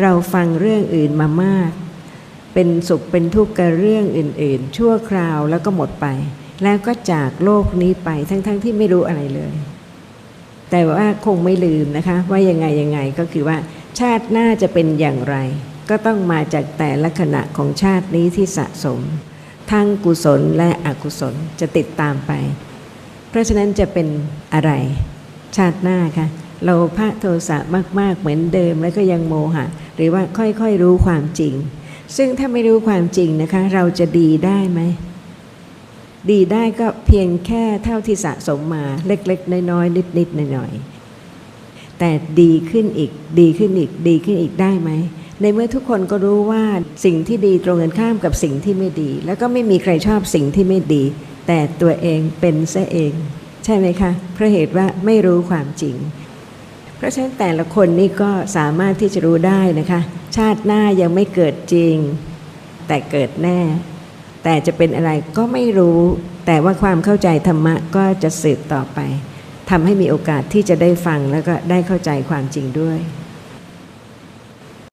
เราฟังเรื่องอื่นมามาก เป็นสุขเป็นทุกข์กับเรื่องอื่น ๆ ชั่วคราวแล้วก็หมดไป แล้วก็จากโลกนี้ไปทั้งๆที่ไม่รู้อะไรเลย แต่ว่าคงไม่ลืมนะคะ ว่ายังไงยังไงก็คือว่า ชาติหน้าจะเป็นอย่างไร ก็ต้องมาจากแต่ละขณะของชาตินี้ที่สะสม ทั้งกุศลและอกุศลจะติดตามไป เพราะฉะนั้นจะเป็นอะไร ชาติหน้าคะโลภะโทสะมาก ๆ เหมือนเดิมแล้วก็ยังโมหะ หรือว่าค่อยๆรู้ความจริง ซึ่งถ้าไม่รู้ความจริงนะคะ เราจะดีได้ไหม ดีได้ก็เพียงแค่เท่าที่สะสมมาเล็กๆ น้อยๆนิดๆหน่อยๆแต่ดีขึ้นอีก ดีขึ้นอีก ดีขึ้นอีกได้ไหมในเมื่อทุกคนก็รู้ว่าสิ่งที่ดีตรงกันข้ามกับสิ่งที่ไม่ดี แล้วก็ไม่มีใครชอบสิ่งที่ไม่ดี แต่ตัวเองเป็นซะเอง ใช่ไหมคะเพราะเหตุว่าไม่รู้ความจริง ราะฉะนั้นแต่ละคนนี่ก็สามารถที่จะรู้ได้นะคะ ชาติหน้ายังไม่เกิดจริง แต่เกิดแน่ แต่จะเป็นอะไรก็ไม่รู้ แต่ว่าความเข้าใจธรรมะก็จะสืบต่อไปทำให้มีโอกาสที่จะได้ฟังแล้วก็ได้เข้าใจความจริงด้วย